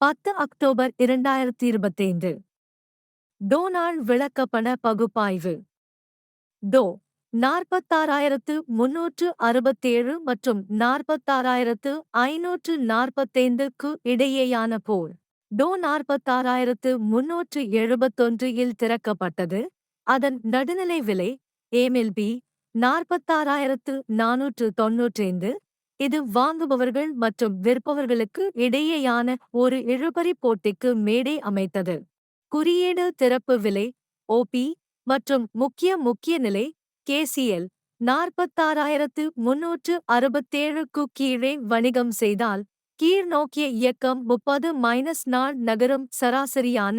பத்து அக்டோபர் இரண்டாயிரத்தி இருபத்தைந்து டோனால்ட் விளக்கப்பண பகுப்பாய்வு. டோ நாற்பத்தாறாயிரத்து முன்னூற்று அறுபத்தேழு மற்றும் நாற்பத்தாறாயிரத்து ஐநூற்று நாற்பத்தைந்துக்கு இடையேயான போர். டோ நாற்பத்தாறாயிரத்து முன்னூற்று எழுபத்தொன்று இல் திறக்கப்பட்டது. அதன் நடுநிலை விலை ஏமெல்பி நாற்பத்தாறாயிரத்து நானூற்று தொன்னூற்றைந்து இது வாங்குபவர்கள் மற்றும் விற்பவர்களுக்கு இடையேயான ஒரு இழுபறி போட்டிக்கு மேடை அமைத்தது. குறியீடு திறப்பு விலை ஓபி மற்றும் முக்கிய முக்கிய நிலை கேசிஎல் நாற்பத்தாறாயிரத்து முன்னூற்று அறுபத்தேழுக்கு கீழே வணிகம் செய்தால் கீழ்நோக்கிய இயக்கம் முப்பது மைனஸ் நாள் நகரும் சராசரியான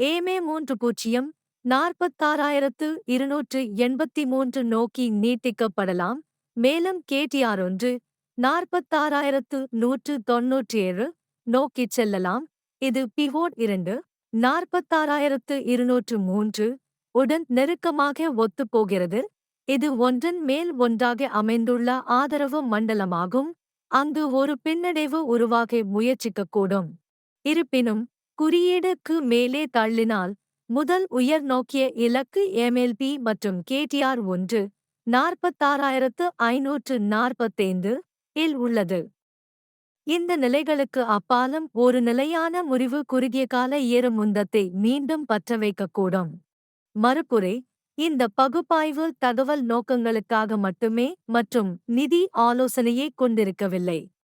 ஏமே மூன்று பூஜ்ஜியம் நாற்பத்தாறாயிரத்து இருநூற்று எண்பத்தி மூன்று நோக்கி நீட்டிக்கப்படலாம். மேலும் கேடிஆர் ஒன்று நாற்பத்தாறாயிரத்து நூற்று தொன்னூற்றேழு நோக்கிச் செல்லலாம். இது பிவோட் இரண்டு நாற்பத்தாறாயிரத்து இருநூற்று மூன்று உடன் நெருக்கமாக ஒத்துப்போகிறது இது ஒன்றன் மேல் ஒன்றாக அமைந்துள்ள ஆதரவு மண்டலமாகும். அங்கு ஒரு பின்னடைவு உருவாக முயற்சிக்கக்கூடும். இருப்பினும் குறியீடுக்கு மேலே தள்ளினால் முதல் உயர் நோக்கிய இலக்கு எம்எல்பி மற்றும் கேடிஆர் ஒன்று நாற்பத்தாறாயிரத்து ஐநூற்று நாற்பத்தைந்து இல் உள்ளது. இந்த நிலைகளுக்கு அப்பாலும் ஒரு நிலையான முறிவு குறுகிய கால ஏறுமுந்தத்தை மீண்டும் பற்ற வைக்கக்கூடும். மறுபுறை இந்த பகுப்பாய்வு தகவல் நோக்கங்களுக்காக மட்டுமே மற்றும் நிதி ஆலோசனையை கொண்டிருக்கவில்லை.